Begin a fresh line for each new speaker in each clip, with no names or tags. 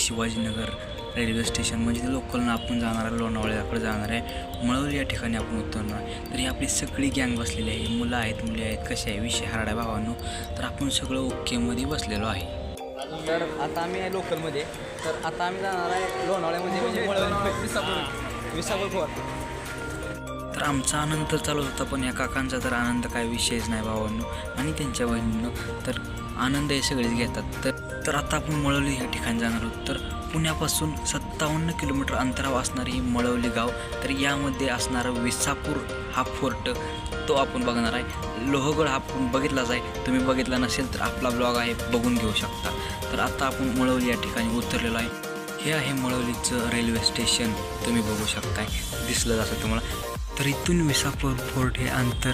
Shivajinagar railway station म्हणजे ते लोकलनं आपण जाणार आहे लोणावळ्याकडे जाणार आहे. मळवली या ठिकाणी आपण उतरणार तर ही आपली सगळी गँग बसलेली आहे. मुलं आहेत मुली आहेत कसे आहे? विषय हरड्या भावांनो. तर आपण सगळं ओकेमध्ये बसलेलो आहे.
तर आता आम्ही आहे लोकलमध्ये. तर आता आम्ही जाणार आहे लोणावळ्यामध्ये म्हणजे विसापूर. विसापूर.
तर आमचा आनंद तर चालू होता पण या काकांचा तर आनंद काय विषयच नाही भावांनो. आणि त्यांच्या बहिणीनं तर आनंद हे सगळेच घेतात. तर तर आता आपण मळवली या ठिकाणी जाणार आहोत. तर पुण्यापासून सत्तावन्न किलोमीटर अंतरावर असणारी ही मळवली गाव तर यामध्ये असणारा विसापूर हा फोर्ट तो आपण बघणार आहे. लोहगड हा आपण बघितलाच आहे. तुम्ही बघितला नसेल तर आपला ब्लॉग आहे बघून घेऊ शकता. तर आता आपण मळवली या ठिकाणी उतरलेलो आहे. हे आहे मळवलीचं रेल्वे स्टेशन तुम्ही बघू शकताय. दिसलं जातं तुम्हाला. तर इथून विसापूर फोर्ट हे अंतर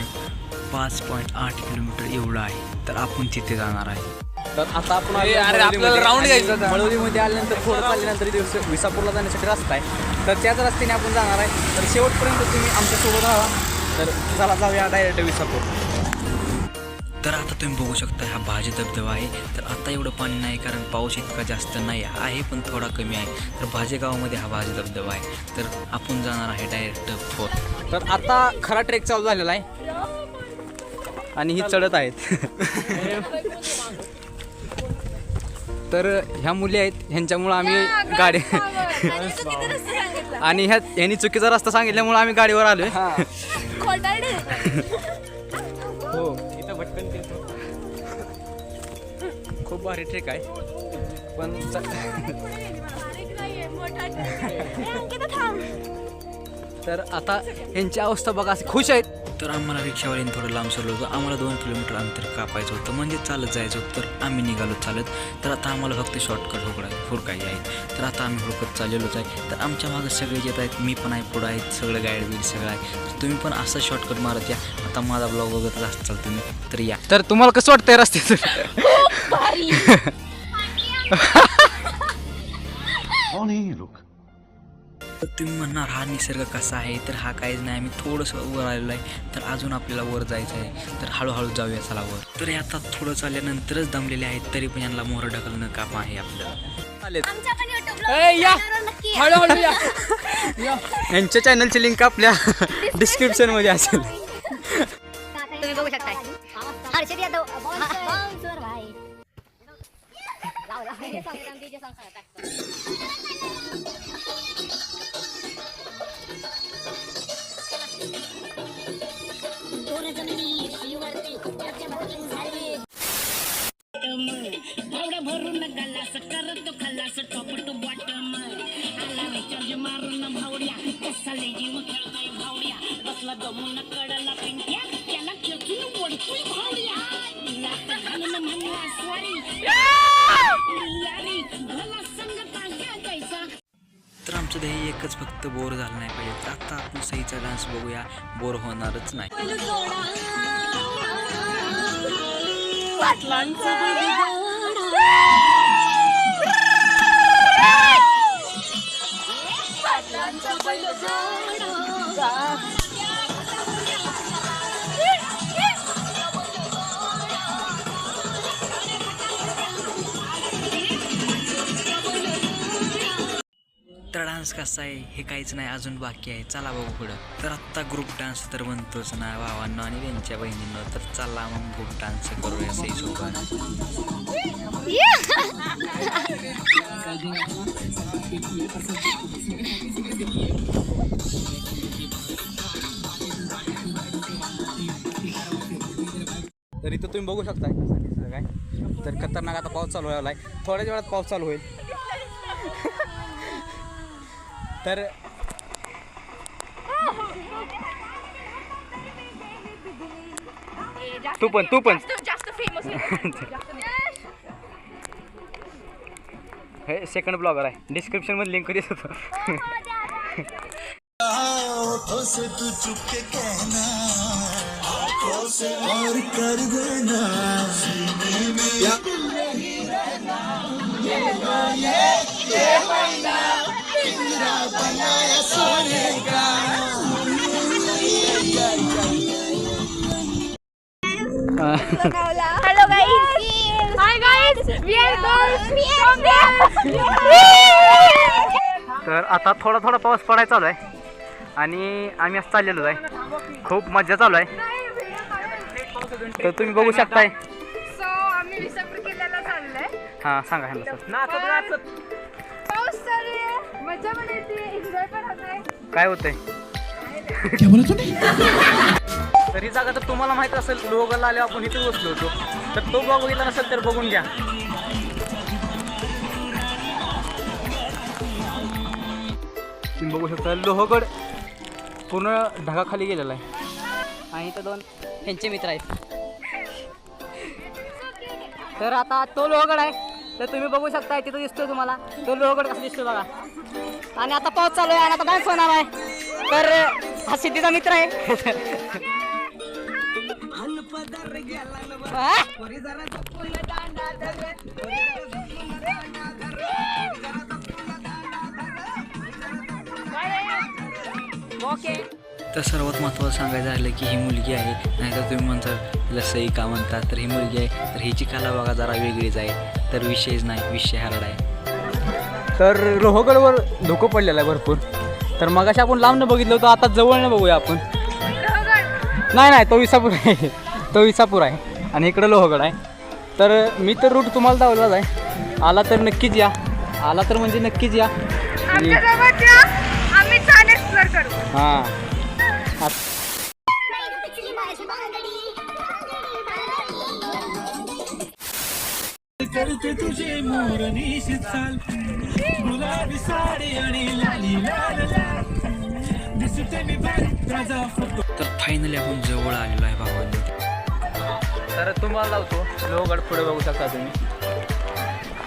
पाच पॉईंट आठ किलोमीटर एवढं आहे. तर आपण तिथे जाणार आहे.
तर आता आपण
अरे,
आलो
अरे, आपल्याला
आणि
घ्यायचा होता.
मळवलीमध्ये आल्यानंतर थोडं चालल्यानंतर इथे विस- विसापूरला जाण्यासाठी रस्ता आहे. तर त्याच रस्त्याने आपण जाणार आहे. तर शेवटपर्यंत तुम्ही आमच्यासोबत राहा. तर चला जाऊया डायरेक्ट विसापूर.
तर आता तुम्ही बघू शकता हा भाजी धबधबा आहे. तर आता एवढं पाणी नाही कारण पाऊस इतका जास्त नाही. आहे पण थोडा कमी आहे. तर भाजे गावामध्ये हा भाजी धबधबा आहे. तर आपण जाणार आहे डायरेक्ट फोर्ट
तर आता खरा ट्रेक चालू झालेला आहे. आणि ही चढत आहेत. तर ह्या मुली आहेत ह्यांच्यामुळं आम्ही गाडी आणि ह्या ह्यांनी चुकीचा रस्ता सांगितल्यामुळे आम्ही गाडीवर आलोय.
खोटारडे.
हो इथं भटकन खूप भारी ट्रेक आहे. पण तर आता यांची अवस्था बघा अशी खुश आहेत.
तर आम्हाला रिक्षावाल्याने थोडं लांब सोडलं होतं. आम्हाला दोन किलोमीटर अंतर कापायचं होतं. म्हणजे चालत जायचं होतं तर आम्ही निघालो चालत. तर आता आम्हाला फक्त शॉर्टकट हुकडाय हुडकायचे आहे. तर आता आम्ही हुडकत चाललेलोच आहे. तर आमच्या मागं सगळे येत आहेत. मी पण आहे पुढं आहेत. सगळं गाईड बिड सगळं आहे. तर तुम्ही पण असं शॉर्टकट मारत या. आता माझा ब्लॉग बघत असाल तुम्ही. तर या.
तर तुम्हाला कसं वाटतंय रस्त्याचं?
भारी.
तर तुम्ही म्हणणार हा निसर्ग कसा आहे? तर हा काहीच नाही. आम्ही थोडंसं वर आलेलो आहे. तर अजून आपल्याला वर जायचं आहे. तर हळूहळू जाऊया चला वर. तर हे आता थोडं चालल्यानंतरच दमलेले आहेत. तरी पण यांना मोहर ढकलणं काम आहे आपलं.
यांच्या चॅनलची लिंक आपल्या डिस्क्रिप्शनमध्ये असेल.
तुम्ही बघू शकताय. हर्षद यादव टाक.
भावड्या भरून गल्लास करतो खल्लास टॉप टू बॉटम आला रिचार्ज मारून भावड्या कसाले जीव खेळतोय भावड्या. बसला दमून कडला पिंट्या त्याला खेचून ओढतोय भावड्या. घालून म्हणला स्वारी यारी भला संग तांग्या जायचा.
तर आमचं ध्येय एकच फक्त बोर झालं नाही पाहिजे. तर आता आपण सईचा डान्स बघूया. बोर होणारच नाही. तर डान्स कसा आहे हे काहीच नाही अजून बाकी आहे. चला बघू पुढं. तर आत्ता ग्रुप डान्स तर बनतोच ना भावांना आणि त्यांच्या बहिणींना. तर चला मग ग्रुप डान्स करूया सई
तर इथं तुम्ही बघू शकता. काय तर खतरनाक आता पाऊस चालू व्हायला आहे थोड्याच वेळात पाऊस चालू होईल. तर तू पण तू पण.
जास्त फेमस
हे सेकंड ब्लॉगर आहे. डिस्क्रिप्शनमध्ये लिंक देत होतो.
से तू चुप के कहना आंखों से और कर देना।
Hello guys. Hi guys. We are from
तर आता थोडा थोडा पाऊस पडायला चालू आहे. आणि आम्ही असं चाललेलो आहे. खूप मजा चालू आहे. तर तुम्ही बघू शकताय.
सो आम्ही विसापूर किल्ल्याला चाललोय.
हां सांगा ह्यांना सर
पाऊस चालू आहे. मजा पण येते. एन्जॉय पण होतोय.
काय होतंय? तर ही जागा तर तुम्हाला माहीत असेल लोगला आले आपण इथे बसलो होतो. तर तो ब्लॉग बघितला नसेल तर बघून घ्या. तुम्ही बघू शकता लोहगड पूर्ण ढगाखाली गेलेला आहे.
आणि इथं दोन त्यांचे मित्र आहेत. तर आता तो लोहगड आहे. तर तुम्ही बघू शकता तिथं दिसतोय तुम्हाला. तो लोहगड कसा दिसतोय बघा. आणि आता पाऊस चालू आहे आणि आता डान्स होणार आहे. तर हा सिद्धीचा मित्र आहे.
तर सर्वात महत्त्वाचं सांगायचं झालं की ही मुलगी आहे. नाहीतर तुम्ही म्हणता तिला सई का म्हणता? तर ही मुलगी आहे. तर हिची कला बघा जरा वेगळीच आहे. तर विषयच नाही विषय हरड आहे.
तर लोहगडवर धोकं पडलेलं आहे भरपूर. तर मगाशी आपण लांब न बघितलं होतं आता जवळ बघूया आपण. नाही नाही तो विसापूर आहे. तो विसापूर आहे आणि इकडं लोहगड आहे. तर मी तर रूट तुम्हाला दावलाच आहे. आला तर नक्कीच या. आला तर म्हणजे नक्कीच या.
करू
हां
पिचली माझी बांगडी
करते तुझे मोरनी चाल गुलाबी साडी आणि लाली लाल लाल दिसते मी बघ राजा फोटो
तर फायनली आपण जवळ आलेलो आहे भावांनी
तर तुम्हाला लावतो. लोहगड पुढे बघू शकता तुम्ही.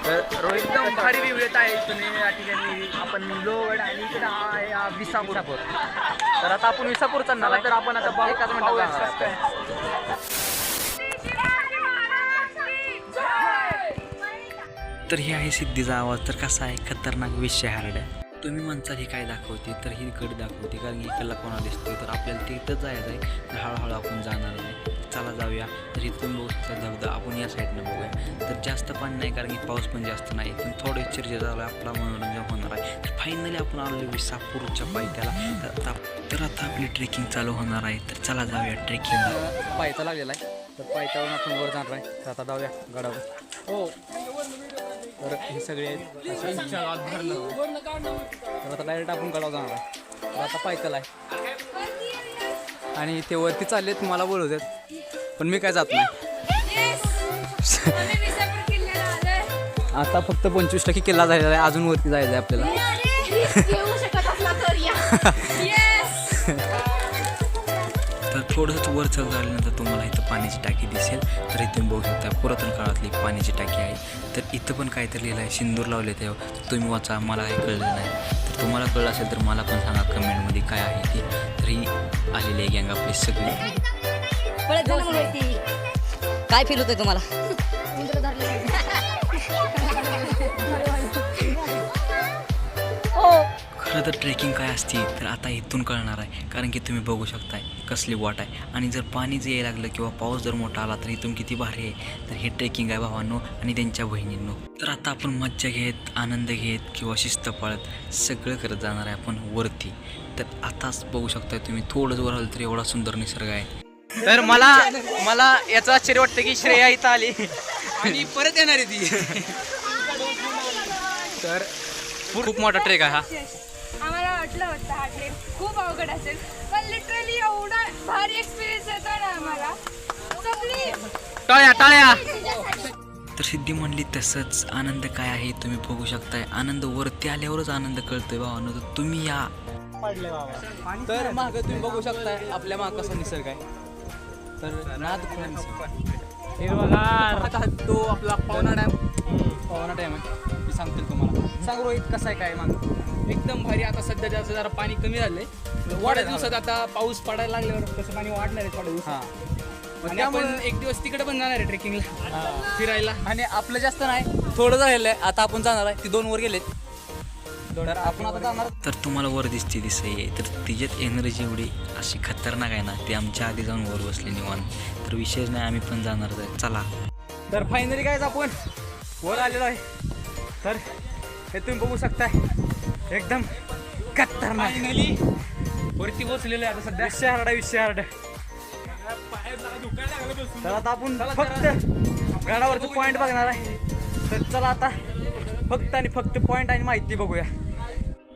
तर रोहित एकदम भारी व्ह्यू येत आहे. तुम्ही या ठिकाणी आपण लोहगड आणि इकडे आहे विसापूर. तर आता आपण विसापूर चालणार तर आपण आता एकाच जाणार आहे.
तर हे आहे सिद्धीचा आवाज. तर कसा आहे? खतरनाक विषय हारड्या तुम्ही म्हणता ही काय दाखवते? तर ही गड दाखवते. कारण की कला कोणा दिसतोय? तर आपल्याला तिथंच जायचं आहे तर हळूहळू आपण जाणार आहे. चला जाऊया. तर इथून बघू धबधबा आपण या साईडनं बघूया. तर जास्त पाणी नाही कारण की पाऊस पण जास्त नाही. पण थोडं चिरजे झालं आपला मनोरंजन होणार आहे. तर फायनली आपण आलो विसापूरच्या पायथ्याला. तर आता तर आता आपली ट्रेकिंग चालू होणार आहे. तर चला जाऊया ट्रेकिंगला
पायथा लागलेला आहे. तर पायथ्यावरून आपण वर जाणार आहे. तर आता जाऊया गडावर. हो. तर हे सगळे तर आता डायरेक्ट आपण गडावर जाणार आहे. तर आता पायथ्याला आहे. आणि ते वरती चाललेत मला बोलवतात. पण मी काय जात नाही. आता फक्त पंचवीस टक्के किल्ला झालेला आहे अजून वरती जायचं आहे आपल्याला
येऊ शकत असला तर. या येस
तर थोडंसं वर चढ झाल्यानंतर तुम्हाला इथं पाण्याची टाकी दिसेल. तर इथून बघू शकता पुरातन काळातली पाण्याची टाकी आहे. तर इथं पण काहीतरी लिहिलं आहे सिंदूर लावले ते. तर तुम्ही वाचा मला काही कळलं नाही. तर तुम्हाला कळलं असेल तर मला पण सांगा कमेंटमध्ये काय आहे ते. ही आलेली आहे गँग आपली सगळी.
काय फील होतंय तुम्हाला
खरं तर ट्रेकिंग काय असते तर आता इथून कळणार आहे. कारण की तुम्ही बघू शकताय कसली वाट आहे. आणि जर पाणी जर यायला लागलं किंवा पाऊस जर मोठा आला तर इथून किती भारी आहे. तर हे ट्रेकिंग आहे भावांनो आणि त्यांच्या बहिणींनो. तर आता आपण मज्जा घेत आनंद घेत किंवा शिस्त पाळत सगळं करत जाणार आहे आपण वरती. तर आताच बघू शकताय तुम्ही थोडंच वर आलं तर एवढा सुंदर निसर्ग आहे.
तर मला मला याचं आश्चर्य वाटतं की श्रेया इथं आली. आणि परत येणार आहे ती. तर खूप मोठा ट्रेक आहे हा.
आम्हाला वाटलं होतं हा ट्रेक खूप अवघड असेल पण लिटरली एवढा भारी एक्सपिरियन्स येतो ना आम्हाला.
टाळ्या टाळ्या.
तर सिद्धी म्हणली तसंच आनंद काय आहे तुम्ही बघू शकताय. आनंद वरती आल्यावरच आनंद कळतोय भावांनो तर तुम्ही या.
तर माग तुम्ही बघू शकताय आपल्या माग कसा निसर्ग आहे. तर नाद निसर्ग. आता तो आपला पावना डॅम पावना डॅम आहे. मी सांगतो तुम्हाला. सांग रोहित कसा आहे काय माग?
एकदम भारी. आता सध्या जास्त जरा पाणी कमी झालंय. थोड्या दिवसात आता पाऊस पडायला लागल्यावर तसं पाणी वाढणार आहे थोड्या दिवसात.
हां.
आणि आपण एक दिवस तिकडे पण जाणार आहे ट्रेकिंगला फिरायला.
आणि आपलं जास्त नाही थोडं राहिलं आहे. आता आपण जाणार आहे. ती दोन वर गेलेत. तर आपण आता जाणार.
तर तुम्हाला वर दिसते ती सही आहे तर तिच्यात एनर्जी एवढी अशी खतरनाक आहे ना ती आमच्या आधी जाऊन वर बसली निवांत. तर विशेष नाही आम्ही पण जाणार आहे. चला.
तर फायनली काय आपण वर आलेलो आहे. तर हे तुम्ही बघू शकताय. एकदम खतरनाक.
फायनली वरती बसलेलं आहे आता सध्या.
विषय हार्ड विषय हार्ड. तर आता आपण फक्त गडावरचं पॉईंट बघणार आहे. तर चला आता फक्त आणि फक्त पॉईंट आणि माहिती बघूया.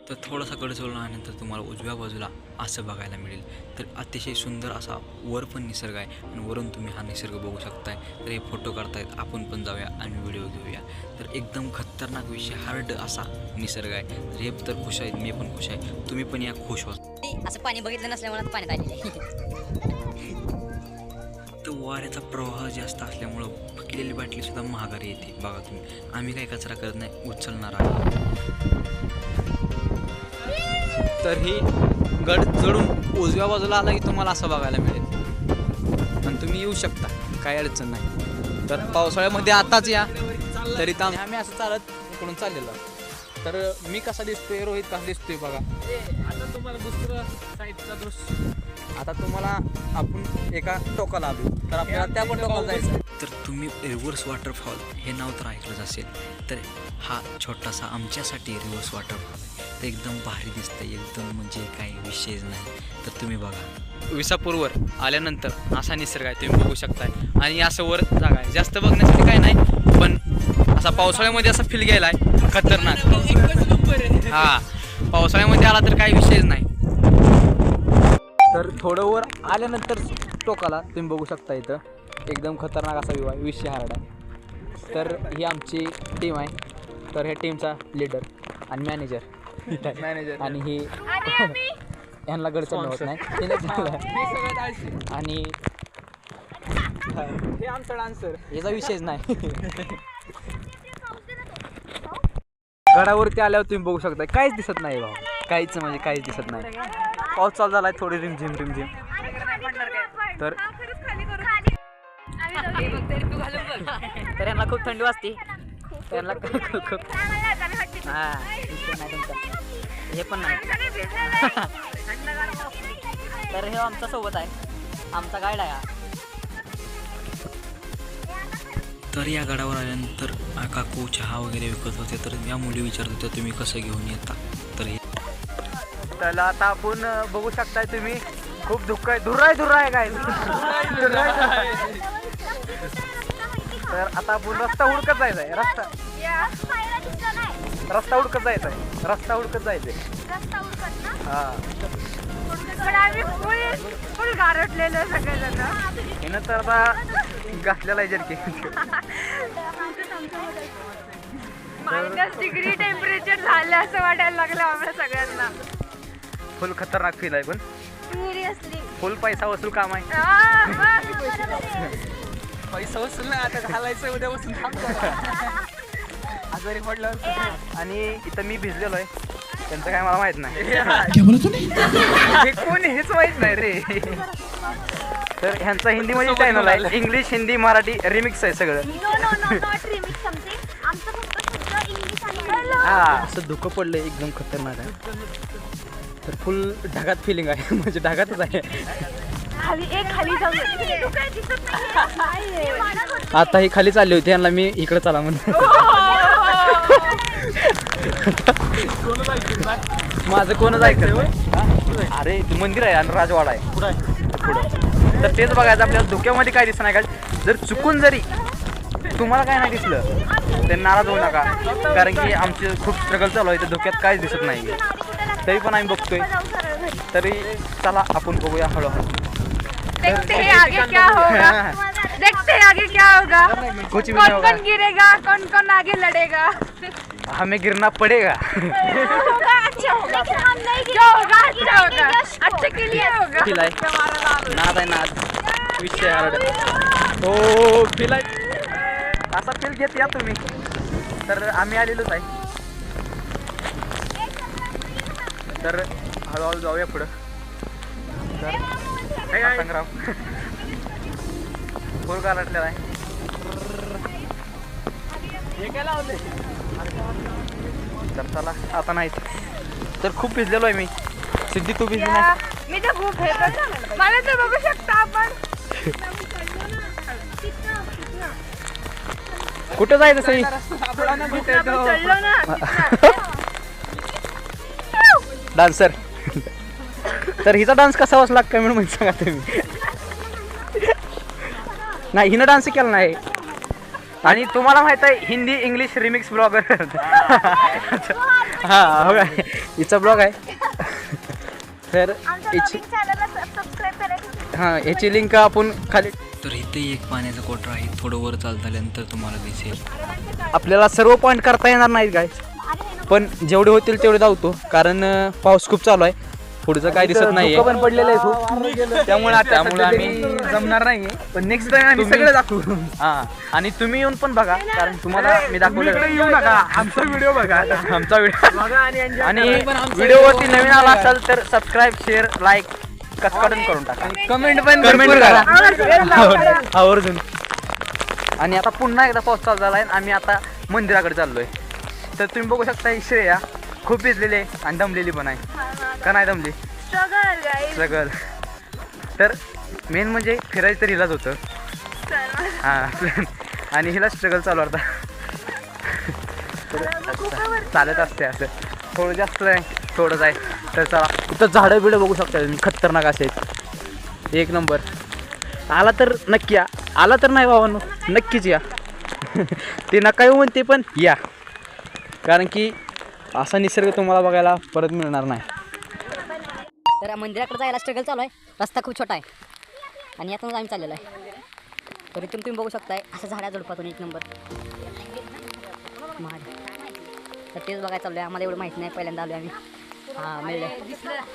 तर थोडासा गड सोडल्यानंतर तुम्हाला उजव्या बाजूला असं बघायला मिळेल. तर अतिशय सुंदर असा वर पण निसर्ग आहे आणि वरून तुम्ही हा निसर्ग बघू शकताय. तर हे फोटो काढतायत. आपण पण जाऊया आणि व्हिडिओ घेऊया. तर एकदम खतरनाक विषय हार्ड असा निसर्ग आहे. तर हे तर खुश आहेत मी पण खुश आहे. तुम्ही पण या खुश व्हा.
असं पाणी बघितलं नसल्यामुळे पाण्यात आलेलं
तर वाऱ्याचा प्रवाह जास्त असल्यामुळं फुटलेली बाटली सुद्धा महागारी येते. बघा तुम्ही आम्ही काही कचरा करत नाही उचलणार आहे
तर ही गड चढून उजव्या बाजूला आला की तुम्हाला असं बघायला मिळेल. आणि तुम्ही येऊ शकता काही अडचण नाही. तर पावसाळ्यामध्ये आताच या. तरी तर आम्ही असं चालत इकडून चाललेलो. तर मी कसा दिसतोय रोहित कसा दिसतोय बघा.
आता तुम्हाला दुसरं साईडचा दृश्य.
आता तुम्हाला आपण एका टोकाला आलो. तर आपल्याला त्या पण टोकाला जायचं.
तर तुम्ही रिव्हर्स वॉटरफॉल हे नाव तर ऐकलंच असेल. तर हा छोटासा आमच्यासाठी रिव्हर्स वॉटरफॉल. आहे तर एकदम भारी दिसतंय एकदम म्हणजे काही विषयच नाही. तर तुम्ही बघा.
विसापूरवर आल्यानंतर असा निसर्ग आहे तुम्ही बघू शकताय. आणि असं वर जागा आहे. जास्त बघण्यासाठी काय नाही पण असा पावसाळ्यामध्ये असा फील घ्यायला आहे खतरनाक. हा. पावसाळ्यामध्ये आला तर काही विषयच नाही. तर थोडं वर आल्यानंतर टोकाला तुम्ही बघू शकता इथं. एकदम खतरनाक असा विवाह विषय हार्ड आहे तर ही आमची टीम आहे. तर ह्या टीमचा लीडर आणि मॅनेजर
मॅनेजर
आणि ही
आणि आम्ही?
ह्यांना गडचण होत नाही. आणि
हे आमचा डान्सर
याचा विषयच नाही. गडावरती आल्यावर तुम्ही बघू शकता. काहीच दिसत नाही भाऊ. काहीच म्हणजे काहीच दिसत नाही. पाऊस चालू झालाय थोडी रिमझिम रिमझिम. तर
हा,
तर यांना खूप थंडी वाजते. त्यांना खूप खूप- हा हे पण नाही. तर हे आमच्यासोबत आहे. आमचा गाईड आहे
तर या गडावर आल्यानंतर काकू चहा वगैरे विकत होते तर या मुली विचारत होत्या तुम्ही कसं घेऊन येता? तर हे
तर आता आपण बघू शकताय तुम्ही खूप दुःख आहे. धुरा आहे धुरा आहे काय तर आता आपण रस्ता हुडकत जायचा आहे रस्ता.
या.
रस्ता हुडकत जायचा आहे रस्ता हुडकत जायचंय.
रस्ता उडकत ना?
हा.
पण आम्ही फुल फुल गारटलेलो सगळेजण.
हिनं तर आता घातलेला आहे जर्की.
मायनस डिग्री टेम्परेचर झालं असं वाटायला लागलं आम्हाला सगळ्यांना.
फुल खतरनाक फील आहे पण.
सिरियसली
फुल पैसा वसूल काम आहे.
पैसा वसूल नाही आता घालायचं उद्यापासून थांबतो आजारी पडल्यावर
आणि इथं मी भिजलेलो आहे. त्यांचं काय मला माहीत नाही. हे कोण हेच माहीत नाही रे. तर ह्यांचा हिंदीमध्ये चॅनल आहे. इंग्लिश हिंदी मराठी रिमिक्स आहे सगळं. हा असं धुकं पडलं एकदम खतरनाक आहे. तर फुल ढगात फिलिंग आहे. म्हणजे ढगातच आहे.
खाली एक खाली जाऊन. काय दिसत नाही
आता ही खाली चालली होती यांना मी इकडे चला म्हणून. माझं कोणच ऐकत नाही. अरे ते मंदिर आहे आणि राजवाडा आहे. पुढं तर तेच बघायचं आपल्याला धुक्यामध्ये काय दिसत नाही का जर चुकून जरी तुम्हाला काय नाही दिसलं तर नाराज होऊ नका. कारण की आमचे खूप स्ट्रगल चालू आहे तर धुक्यात काहीच दिसत नाही. तरी पण आम्ही बघतोय. तरी चला आपण बघूया हळूहळू.
देखते हैं आगे क्या होगा? देखते हैं आगे क्या होगा?
कुछ भी
कौन कौन गिरेगा? कौन कौन आगे लड़ेगा?
हमें गिरना पडेगा।
होगा अच्छा होगा। जो होगा? अच्छा होगा। अच्छे के लिए होगा।
नाद आहे नाद। विषय हो फिल आहे असा फिल घेत या तुम्ही. तर आम्ही आलेलोच आहे. तर हळूहळू जाऊया पुढं. तर संग्राम. फुल गारटलेला आहे? तर चला आता नाही. तर खूप भिजलेलो आहे मी. सिद्धी तू भिजली नाही?
मी तर खूप हे मला तर बघू शकता आपण.
कुठं जायचं सई? डान्सर तर हिचा डान्स कसा वाचला कमेंटमध्ये सांगा तुम्ही? नाही हिनं डान्स केला नाही. आणि तुम्हाला माहीत आहे हिंदी इंग्लिश रिमिक्स ब्लॉगर हा हो काय हिचा ब्लॉग आहे. तर याची हां याची लिंक आपण खाली
तर इथे एक पाण्याचं कोटर आहे. थोडं वर चालत आल्यानंतर तुम्हाला दिसेल.
आपल्याला सर्व पॉईंट करता येणार नाहीत काय पण जेवढे होतील तेवढे धावतो. कारण पाऊस खूप चालू आहे. पुढचं काय दिसत नाही पण पडलेलं आहे खूप. त्यामुळे त्यामुळे आम्ही
जमणार नाही पण नेक्स्ट टाइम आम्ही सगळं दाखवू.
हा. आणि तुम्ही येऊन पण बघा. कारण तुम्हाला मी दाखवलं
येऊ नका. आमचा व्हिडिओ बघा
आमचा व्हिडिओ आणि व्हिडिओवरती नवीन आला असाल तर सबस्क्राईब शेअर लाईक कटकटून करून टाका?
कमेंट पण
कमेंट करा. आवर्जून आणि आता पुन्हा एकदा पाऊस चालू झाला आहे आम्ही आता मंदिराकडे चाललोय. तर तुम्ही बघू शकता ही श्रेया खूप भिजलेली आहे आणि दमलेली पण आहे. का नाही दमली?
स्ट्रगल गाईज
स्ट्रगल तर मेन म्हणजे फिरायचं तर हिलाच होतं. हां. आणि हिला स्ट्रगल चालू होता. तर चालत असते असं. थोडं जास्त आहे थोडंच आहे. तर चला इथं झाडं बिडं बघू शकता तुम्ही खतरनाक असे आहेत. एक नंबर. आला तर नक्की या. आला तर नाही बाबांनो नक्कीच या. ते नका येऊ म्हणते पण या. कारण की असा निसर्ग तुम्हाला बघायला परत मिळणार नाही.
तर मंदिराकडे जायला स्ट्रगल चालू आहे. रस्ता खूप छोटा आहे. आणि यातूनच आम्ही चाललेलो आहे. तर इथून तुम्ही बघू शकताय असं झाड्या झुडपातून एक नंबर. तर तेच बघायला चालू आहे आम्हाला एवढं माहिती नाही पहिल्यांदा आलो आम्ही. हां मिळलं.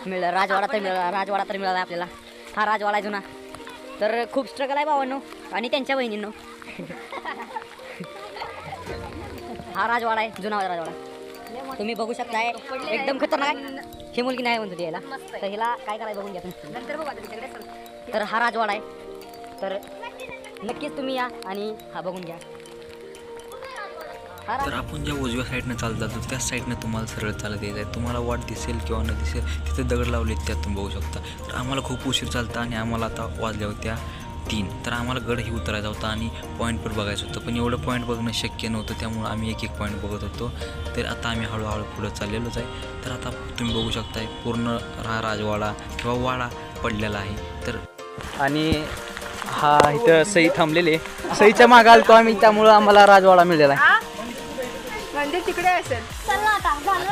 मिळलं. राजवाडा तर मिळाला. राजवाडा तर मिळाला आपल्याला. हा राजवाडा आहे जुना. तर खूप स्ट्रगल आहे भावांनो आणि त्यांच्या बहिणींनो. हा राजवाडा आहे. जुना राजवाडा. तुम्ही बघू शकताय. एकदम खतरनाक. ही मुलगी नाही म्हणतो याला तर हिला काय करायचं बघून घ्या तर हा राजवाडा आहे. तर नक्कीच तुम्ही या आणि हा बघून घ्या.
तर आपण ज्या उजव्या साईडनं चालत जातो त्याच साईडनं तुम्हाला सरळ चालत यायचं आहे तुम्हाला वाट दिसेल किंवा न दिसेल तिथे दगड लावले त्यात तुम्ही बघू शकता. तर आम्हाला खूप उशीर चालतं आणि आम्हाला आता वाजल्या होत्या तीन. तर आम्हाला गडही उतरायचा होता आणि पॉईंट पण बघायचं होतं. पण एवढं पॉईंट बघणं शक्य नव्हतं त्यामुळे आम्ही एक एक पॉईंट बघत होतो. तर आता आम्ही हळूहळू पुढं चाललेलोच आहे. तर आता तुम्ही बघू शकताय पूर्ण हा राजवाडा किंवा वाडा पडलेला आहे. तर
आणि हा इथं सई थांबलेली आहे. सईच्या मागे आलतो आम्ही त्यामुळं आम्हाला राजवाडा मिळालेला आहे.
तिकडे असेल. चला आता झालं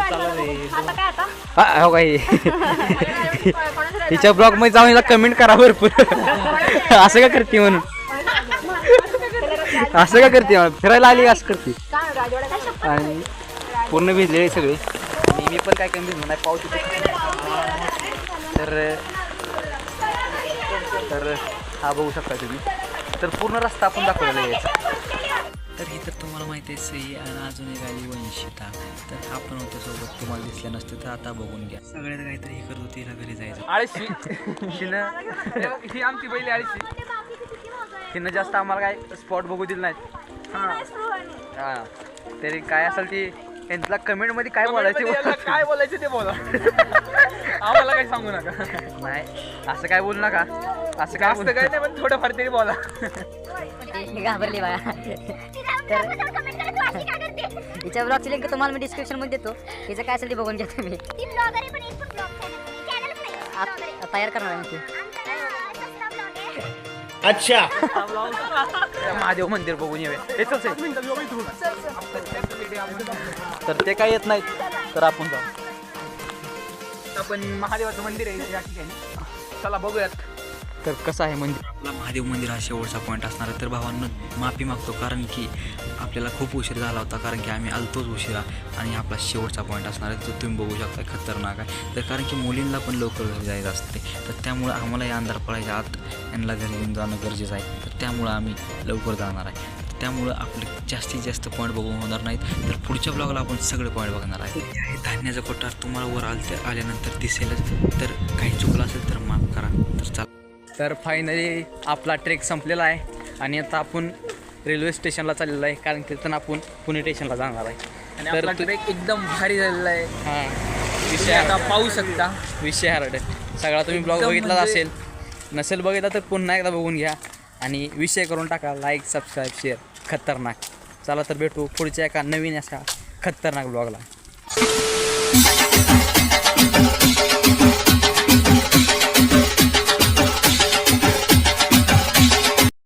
आता काय आता?
हा, हो काही हिच्या ब्लॉगमध्ये जाऊन हिला कमेंट करा भरपूर. असं का करते म्हणून? असं का करते म्हणून? फिरायला आली का असं करते? आणि पूर्ण भिजलेले सगळे. आणि मी पण काय कमी भिजलो नाही पाऊस येतो. तर तर हा बघू शकता तुम्ही. तर पूर्ण रस्ता आपण दाखवलेला आहे याचा.
तर हे तर तुम्हाला माहिती आहे सई आणि अजून एक आली वंशिता तर आपण होतो सोबत तुम्हाला दिसलं नसतं तर आता बघून घ्या. सगळ्यात काहीतरी हे करत होती हिला घरी जायचं.
आळशी.
हिनं
ही आमची पहिली आळशी.
हिनं जास्त आम्हाला काय स्पॉट बघू दिले नाहीत. हा. तरी काय असेल ती त्यांना कमेंटमध्ये काय बोलायचे
काय बोलायचं ते बोला. आम्हाला काही सांगू नका.
नाही असं काय बोलू नका. असं काय बोलू
काय नाही पण थोडंफार तरी बोला.
घाबरली बघा तर हिच्या ब्लॉगची लिंक तुम्हाला मी डिस्क्रिप्शनमध्ये देतो. हिचं काय असेल ते बघून घ्या तुम्ही.
नाही
तयार करणार आहे मी.
अच्छा.
महादेव मंदिर बघून येऊया. तर ते काय येत नाहीत. तर आपण जाऊ.
आपण महादेवाचं मंदिर आहे या ठिकाणी. चला बघूयात.
तर कसं आहे मंदिर?
आपला महादेव मंदिर हा शेवटचा पॉईंट असणार आहे. तर भावांना माफी मागतो कारण की आपल्याला खूप उशीर झाला होता कारण की आम्ही आलतोच उशिरा आणि आपला शेवटचा पॉईंट असणार आहे तो तुम्ही बघू शकता खतरनाक आहे. तर कारण की मुलींना पण लवकर घरी जायचं असते. तर त्यामुळे आम्हाला या अंधार पडायच्या आत यांना घरी येऊन जाणं गरजेचं आहे. तर त्यामुळं आम्ही लवकर जाणार आहे. त्यामुळं आपले जास्तीत जास्त पॉईंट बघून होणार नाहीत. तर पुढच्या ब्लॉगला आपण सगळे पॉईंट बघणार आहे. धान्याचा कोठार तुम्हाला वर आलते आल्यानंतर दिसेलच. तर काही चुकलं असेल तर माफ करा. तर चाल.
तर फायनली आपला ट्रेक संपलेला आहे. आणि आता आपण रेल्वे स्टेशनला चाललेलो आहे. कारण तिथून आपण पुणे स्टेशनला जाणार आहे. तर
ट्रेक एकदम भारी झालेला आहे.
हां.
तुम्ही
विषय
आता पाहू शकता.
विषय हार्ड सगळा तुम्ही ब्लॉग
एकदम
बघितलाच
म्हणजे-
असेल. नसेल बघितला तर पुन्हा एकदा बघून घ्या. आणि विषय करून टाका. लाईक सबस्क्राईब शेअर खतरनाक. चला तर भेटू पुढच्या एका नवीन अशा खतरनाक ब्लॉगला